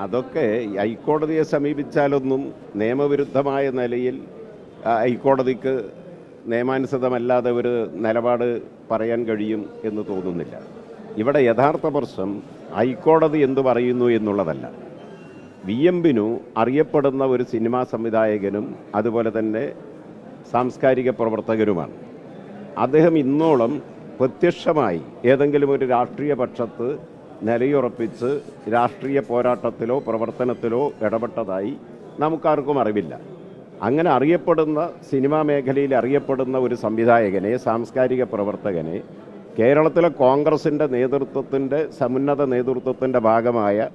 അതൊക്കെ ഹൈക്കോടതിയെ സമീപിച്ചാലൊന്നും നിയമവിരുദ്ധമായ നിലയിൽ ഹൈക്കോടതിക്ക് നിയമാനുസൃതമല്ലാതെ ഒരു നിലപാട് പറയാൻ കഴിയും എന്ന് തോന്നുന്നില്ല. ഇവിടെ യഥാർത്ഥ പ്രശ്നം ഹൈക്കോടതി എന്തു പറയുന്നു എന്നുള്ളതല്ല. വി. എം. ബിനു അറിയപ്പെടുന്ന ഒരു സിനിമാ സംവിധായകനും അതുപോലെ തന്നെ സാംസ്കാരിക പ്രവർത്തകരുമാണ് അദ്ദേഹം ഇന്നോളം പ്രത്യക്ഷമായി ഏതെങ്കിലും ഒരു രാഷ്ട്രീയ പക്ഷത്ത് നിലയുറപ്പിച്ച് രാഷ്ട്രീയ പോരാട്ടത്തിലോ പ്രവർത്തനത്തിലോ ഇടപെട്ടതായി നമുക്കാർക്കും അറിവില്ല. അങ്ങനെ അറിയപ്പെടുന്ന സിനിമാ മേഖലയിൽ അറിയപ്പെടുന്ന ഒരു സംവിധായകനെ സാംസ്കാരിക പ്രവർത്തകനെ കേരളത്തിലെ കോൺഗ്രസിന്റെ നേതൃത്വത്തിന്റെ സമുന്നത നേതൃത്വത്തിന്റെ ഭാഗമായ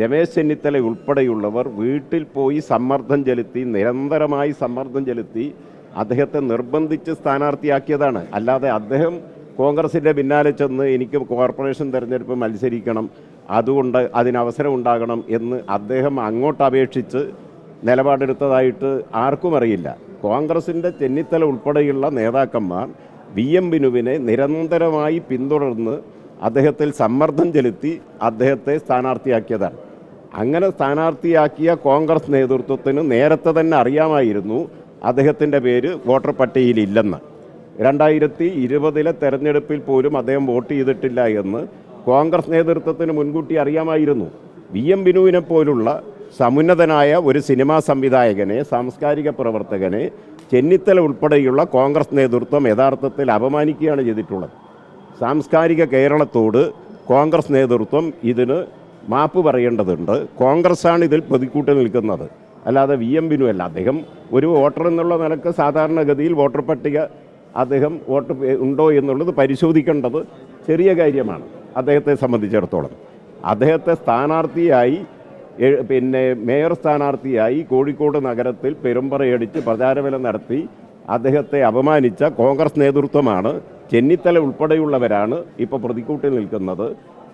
രമേശ് ചെന്നിത്തല ഉൾപ്പെടെയുള്ളവർ വീട്ടിൽ പോയി സമ്മർദ്ദം ചെലുത്തി നിരന്തരമായി സമ്മർദ്ദം ചെലുത്തി അദ്ദേഹത്തെ നിർബന്ധിച്ച് സ്ഥാനാർത്ഥിയാക്കിയതാണ്. അല്ലാതെ അദ്ദേഹം കോൺഗ്രസിന്റെ പിന്നാലെ ചെന്ന് എനിക്ക് കോർപ്പറേഷൻ തിരഞ്ഞെടുപ്പ് മത്സരിക്കണം അതുകൊണ്ട് അതിനവസരം ഉണ്ടാകണം എന്ന് അദ്ദേഹം അങ്ങോട്ട് അപേക്ഷിച്ച് നിലപാടെടുത്തതായിട്ട് ആർക്കും അറിയില്ല. കോൺഗ്രസിന്റെ ചെന്നിത്തല ഉൾപ്പെടെയുള്ള നേതാക്കന്മാർ വി എം ബിനുവിനെ നിരന്തരമായി പിന്തുടർന്ന് അദ്ദേഹത്തിൽ സമ്മർദ്ദം ചെലുത്തി അദ്ദേഹത്തെ സ്ഥാനാർത്ഥിയാക്കിയതാണ്. അങ്ങനെ സ്ഥാനാർത്ഥിയാക്കിയ കോൺഗ്രസ് നേതൃത്വത്തിന് നേരത്തെ തന്നെ അറിയാമായിരുന്നു അദ്ദേഹത്തിന്റെ പേര് വോട്ടർ പട്ടികയിലില്ലെന്ന് രണ്ടായിരത്തി ഇരുപതിലെ തെരഞ്ഞെടുപ്പിൽ പോലും അദ്ദേഹം വോട്ട് ചെയ്തിട്ടില്ല എന്ന് കോൺഗ്രസ് നേതൃത്വത്തിന് മുൻകൂട്ടി അറിയാമായിരുന്നു. വി എം ബിനുവിനെ പോലുള്ള സമുന്നതനായ ഒരു സിനിമാ സംവിധായകനെ സാംസ്കാരിക പ്രവർത്തകനെ ചെന്നിത്തല ഉൾപ്പെടെയുള്ള കോൺഗ്രസ് നേതൃത്വം യഥാർത്ഥത്തിൽ അപമാനിക്കുകയാണ് ചെയ്തിട്ടുള്ളത്. സാംസ്കാരിക കേരളത്തോട് കോൺഗ്രസ് നേതൃത്വം ഇതിന് മാപ്പ് പറയേണ്ടതുണ്ട്. കോൺഗ്രസ്സാണ് ഇതിൽ പ്രതിക്കൂട്ട് നിൽക്കുന്നത്. അല്ലാതെ വി എം ബിനു അല്ല. അദ്ദേഹം ഒരു വോട്ടർ എന്നുള്ള നിലയ്ക്ക് സാധാരണഗതിയിൽ വോട്ടർ പട്ടിക അദ്ദേഹം വോട്ട് ഉണ്ടോ എന്നുള്ളത് പരിശോധിക്കേണ്ടത് ചെറിയ കാര്യമാണ്. അദ്ദേഹത്തെ സംബന്ധിച്ചിടത്തോളം. അദ്ദേഹത്തെ സ്ഥാനാർത്ഥിയായി പിന്നെ മേയർ സ്ഥാനാർത്ഥിയായി കോഴിക്കോട് നഗരത്തിൽ പെരുമ്പറയടിച്ച് പ്രചാരവേല നടത്തി അദ്ദേഹത്തെ അപമാനിച്ച കോൺഗ്രസ് നേതൃത്വമാണ്. ചെന്നിത്തല ഉൾപ്പെടെയുള്ളവരാണ് ഇപ്പോൾ പ്രതിക്കൂട്ടിൽ നിൽക്കുന്നത്.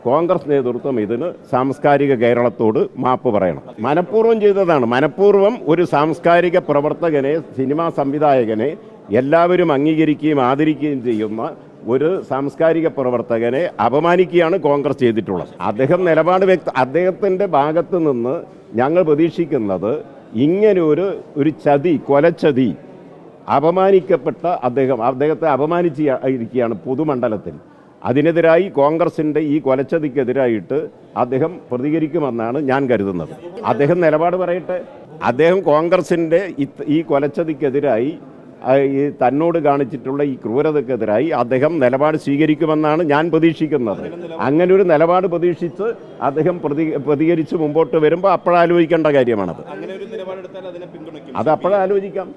കോൺഗ്രസ് നേതൃത്വം ഇതിന് സാംസ്കാരിക കേരളത്തോട് മാപ്പ് പറയണം. മനഃപൂർവം ചെയ്തതാണ്. മനഃപൂർവം ഒരു സാംസ്കാരിക പ്രവർത്തകനെ സിനിമാ സംവിധായകനെ എല്ലാവരും അംഗീകരിക്കുകയും ആദരിക്കുകയും ചെയ്യുന്ന ഒരു സാംസ്കാരിക പ്രവർത്തകനെ അപമാനിക്കുകയാണ് കോൺഗ്രസ് ചെയ്തിട്ടുള്ളത്. അദ്ദേഹം നിലപാട് വ്യക്ത അദ്ദേഹത്തിന്റെ ഭാഗത്ത് നിന്ന് ഞങ്ങൾ പ്രതീക്ഷിക്കുന്നത് ഇങ്ങനെ ഒരു ഒരു ചതി കൊലച്ചതി അപമാനിക്കപ്പെട്ട അദ്ദേഹം അദ്ദേഹത്തെ അപമാനിച്ച് ഇരിക്കുകയാണ് പൊതുമണ്ഡലത്തിൽ. അതിനെതിരായി കോൺഗ്രസിന്റെ ഈ കൊലച്ചതിക്കെതിരായിട്ട് അദ്ദേഹം പ്രതികരിക്കുമെന്നാണ് ഞാൻ കരുതുന്നത്. അദ്ദേഹം നിലപാട് പറയട്ടെ. അദ്ദേഹം കോൺഗ്രസിന്റെ ഈ കൊലച്ചതിക്കെതിരായി ഈ തന്നോട് കാണിച്ചിട്ടുള്ള ഈ ക്രൂരതക്കെതിരായി അദ്ദേഹം നിലപാട് സ്വീകരിക്കുമെന്നാണ് ഞാൻ പ്രതീക്ഷിക്കുന്നത്. അങ്ങനെ ഒരു നിലപാട് പ്രതീക്ഷിച്ച് അദ്ദേഹം പ്രതി പ്രതികരിച്ച് മുമ്പോട്ട് വരുമ്പോൾ അപ്പോഴാലോചിക്കേണ്ട കാര്യമാണത്. അത് അപ്പോഴാലോചിക്കാം.